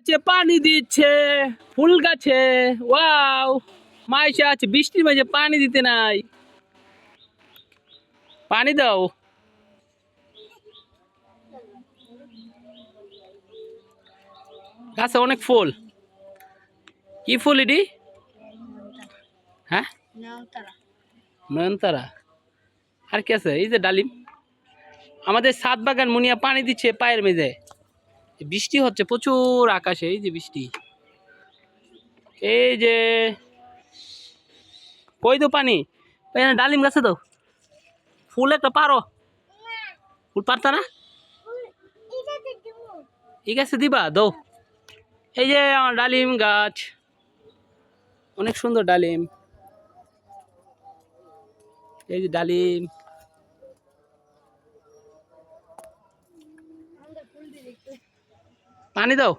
গাছে পানি দিচ্ছে ফুল গাছে ওয়াও। মাইশা আছে বৃষ্টির মাঝে পানি দিতে নাই। পানি দাও। গাছে অনেক ফুল। কি ফুল এটি? হ্যাঁ? নয়নতারা। আর কি আছে? এই যে ডালিম। আমাদের সাত বাগান মুনিয়া পানি দিচ্ছে পায়ের মেঝে। বৃষ্টি হচ্ছে, প্রচুর আকাশে, এই যে বৃষ্টি। এই যে, কই তো পানি? ডালিম গাছে তো। ফুল একটা পারো। ফুল পারতা না? এই গাছে দিবা, দৌ। এই যে আমার ডালিম গাছ। অনেক সুন্দর ডালিম। এই যে ডালিম। পানি দাও।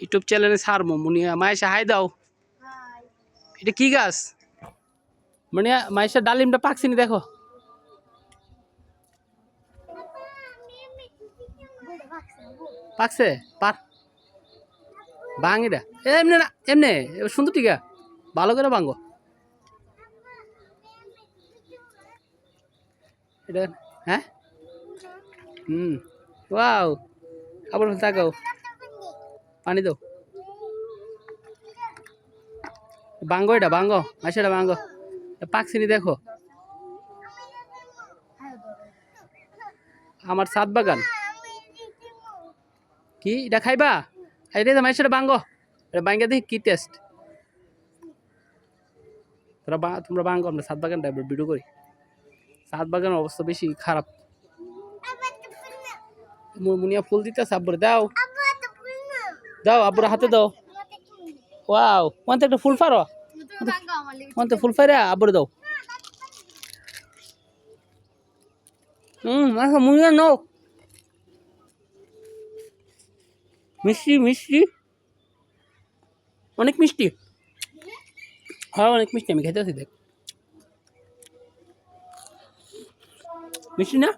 ইউটিউব চ্যানেলে ছাড়বো মুনিয়া মায়েশা হাই দাও। এটা কি গাছ? মুনিয়া মায়েশা ডালিমটা পাকছিনি দেখো। পাকছে? পার। ভাঙিটা এমনি না এমনি সুন্দর টিকা। ভালো করে ভাঙ্গো এটা হ্যাঁ? হুম। ওয়াও। আবার তাকাও। পানি দাও। ভাঙ্গো এটা, ভাঙ্গো। মাসেটা ভাঙ্গো। পাকছিনি দেখো। আমার সাত বাগান। কি? এটা খাইবা? এটা মাইসেটা ভাঙ্গো। এটা ভাঙ্গা দেখি কি টেস্ট তোরা তোমরা ভাঙ্গো, আমরা সাত বাগানটা ভিডিও করি। সাত বাগানের অবস্থা বেশি খারাপ। মুনিয়া ফুল দিতে আব্বুরে দাও। দাও, আব্বুর হাতে দাও। ওয়াও মনে একটা ফুল ফারো মনে ফুল ফারে আব্বুরে দাও। হুম মুনিয়া নাও। মিষ্টি মিষ্টি। অনেক মিষ্টি। হ্যাঁ অনেক মিষ্টি, আমি খেতে আছি দেখ। মিষ্টি না?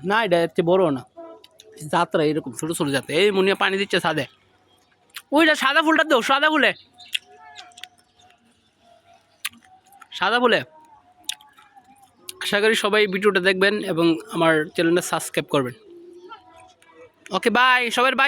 না, এটা এর বড় না। যাত্রা এরকম, ছোট ছোট যাত্রা। এই মুনিয়া পানি দিচ্ছে সাদে ওইটা সাদা ফুলটা দেও, সাদা ফুলে। সাদা ফুলে। আশা করি সবাই ভিডিওটা দেখবেন এবং আমার চ্যানেলটা সাবস্ক্রাইব করবেন। ওকে বাই সবার বাই